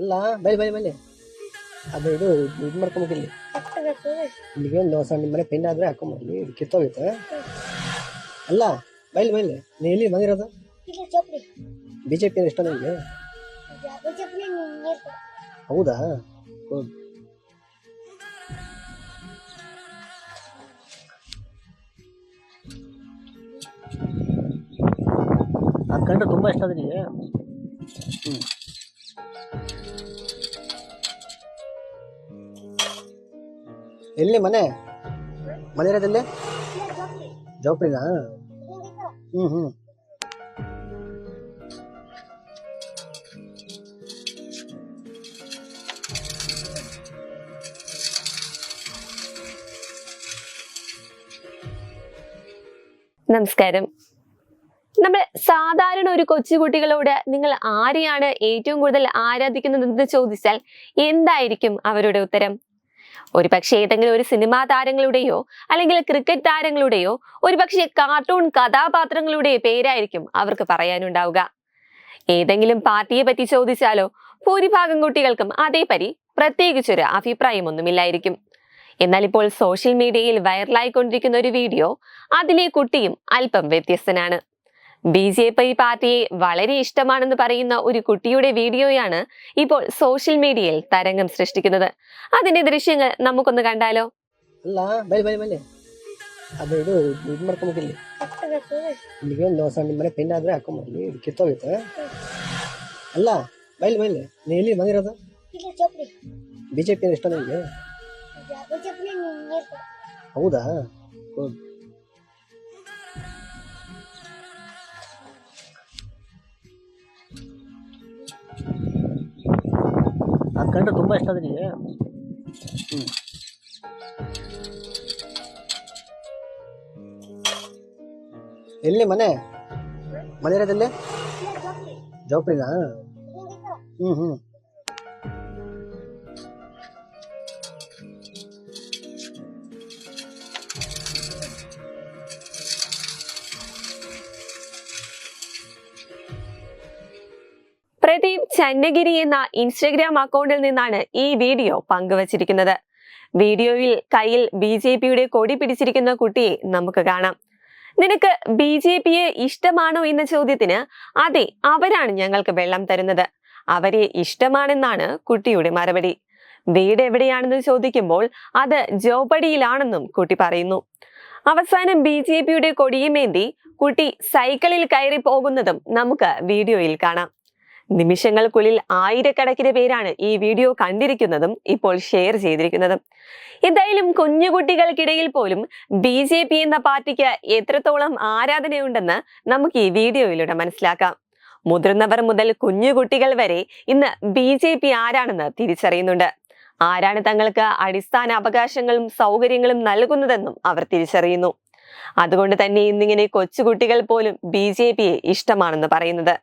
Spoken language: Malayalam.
ಅಲ್ಲ ಬೈ ಬೈ ಬೈಲಿ ಅದು ಇದು ಇದು ಮಾಡ್ಕೊಂಬೇಕಿಲ್ಲಿ ಇಲ್ಲಿಗೆ ಒಂದು ಹೊಸ ನಿಮ್ಮ ಮನೆ ಪೆನ್ ಆದರೆ ಹಾಕೊಂಬರ್ಲಿ ಇದು ಕಿತ್ತೋಗೈತೆ ಅಲ್ಲ ಬೈಲಿ ಬೈಲಿ ನೀ ಎಲ್ಲಿ ಬಂದಿರೋದು? ಬಿ ಜೆ ಪಿ ಇಷ್ಟ ನಿಮಗೆ ಹೌದಾ? ಗುಡ್ ಆ ಕಂಡ್ರೆ ತುಂಬ ಇಷ್ಟ ಅದ ನಿಮಗೆ ಹ್ಞೂ ಎಲ್ಲಿ ಮನೆ ಮನೆ ಇರೋದೆಲ್ಲಿ ಇಲ್ಲ ಚಪ್ಲಿ ಜೋಪ್ರಿನಾ ಹ್ಞೂ ಹ್ಞೂ നമസ്കാരം നമ്മൾ സാധാരണ ഒരു കൊച്ചുകുട്ടികളോട് നിങ്ങൾ ആരെയാണ് ഏറ്റവും കൂടുതൽ ആരാധിക്കുന്നതെന്ന് ചോദിച്ചാൽ എന്തായിരിക്കും അവരുടെ ഉത്തരം ഒരുപക്ഷെ ഏതെങ്കിലും ഒരു സിനിമാ താരങ്ങളുടെയോ അല്ലെങ്കിൽ ക്രിക്കറ്റ് താരങ്ങളുടെയോ ഒരുപക്ഷെ കാർട്ടൂൺ കഥാപാത്രങ്ങളുടെ പേരായിരിക്കും അവർക്ക് പറയാനുണ്ടാവുക. ഏതെങ്കിലും പാർട്ടിയെ പറ്റി ചോദിച്ചാലോ ഭൂരിഭാഗം കുട്ടികൾക്കും അതേപരി പ്രത്യേകിച്ചൊരു അഭിപ്രായമൊന്നുമില്ലായിരിക്കും. എന്നാൽ ഇപ്പോൾ സോഷ്യൽ മീഡിയയിൽ വൈറലായിക്കൊണ്ടിരിക്കുന്ന ഒരു വീഡിയോ അതിലെ കുട്ടിയും അല്പം വ്യത്യസ്തനാണ്. ബി ജെ പി പാർട്ടിയെ വളരെ ഇഷ്ടമാണെന്ന് പറയുന്ന ഒരു കുട്ടിയുടെ വീഡിയോയാണ് ഇപ്പോൾ സോഷ്യൽ മീഡിയയിൽ തരംഗം സൃഷ്ടിക്കുന്നത് അതിന്റെ ദൃശ്യങ്ങൾ നമുക്കൊന്ന് കണ്ടാലോ ಅಲ್ಲ ಬೈಲಿ ಬೈಲಿ ಬೈಲಿ ಅದು ಇದು ಇದು ಮಾಡ್ಕೊಂಬೇಕಿಲ್ಲಿ ಇಲ್ಲಿಗೆ ಒಂದು ಆ ಕಂಡ್ರೆ ತುಂಬ ಇಷ್ಟ ಅದ ನಿಮಗೆ ಹ್ಞೂ ಎಲ್ಲಿ ಮನೆ? ಮನೆ ಇರೋದಲ್ಲಿ? ಜೋಪ್ರಿನಾ ಹ್ಞೂ ಹ್ಞೂ പ്രദീപ് ചന്നഗിരി എന്ന ഇൻസ്റ്റഗ്രാം അക്കൗണ്ടിൽ നിന്നാണ് ഈ വീഡിയോ പങ്കുവച്ചിരിക്കുന്നത്. വീഡിയോയിൽ കയ്യിൽ ബി ജെ പിയുടെ കൊടി പിടിച്ചിരിക്കുന്ന കുട്ടിയെ നമുക്ക് കാണാം. നിനക്ക് ബി ജെ പിയെ ഇഷ്ടമാണോ എന്ന ചോദ്യത്തിന് അതെ അവരാണ് ഞങ്ങൾക്ക് വെള്ളം തരുന്നത്. അവരെ ഇഷ്ടമാണെന്നാണ് കുട്ടിയുടെ മറുപടി. വീട് എവിടെയാണെന്ന് ചോദിക്കുമ്പോൾ അത് ജോപടിയിലാണെന്നും കുട്ടി പറയുന്നു. അവസാനം ബി ജെ പിയുടെ കൊടിയുമേന്തി കുട്ടി സൈക്കിളിൽ കയറി പോകുന്നതും നമുക്ക് വീഡിയോയിൽ കാണാം. നിമിഷങ്ങൾക്കുള്ളിൽ ആയിരക്കണക്കിന് പേരാണ് ഈ വീഡിയോ കണ്ടിരിക്കുന്നതും ഇപ്പോൾ ഷെയർ ചെയ്തിരിക്കുന്നതും. എന്തായാലും കുഞ്ഞുകുട്ടികൾക്കിടയിൽ പോലും ബി ജെ പി എന്ന പാർട്ടിക്ക് എത്രത്തോളം ആരാധനയുണ്ടെന്ന് നമുക്ക് ഈ വീഡിയോയിലൂടെ മനസ്സിലാക്കാം. മുതിർന്നവർ മുതൽ കുഞ്ഞുകുട്ടികൾ വരെ ഇന്ന് ബി ജെ പി ആരാണെന്ന് തിരിച്ചറിയുന്നുണ്ട്. ആരാണ് തങ്ങൾക്ക് അടിസ്ഥാന അവകാശങ്ങളും സൗകര്യങ്ങളും നൽകുന്നതെന്നും അവർ തിരിച്ചറിയുന്നു. അതുകൊണ്ട് തന്നെ ഇന്നിങ്ങനെ കൊച്ചുകുട്ടികൾ പോലും ബി ജെ പിയെ ഇഷ്ടമാണെന്ന് പറയുന്നത്.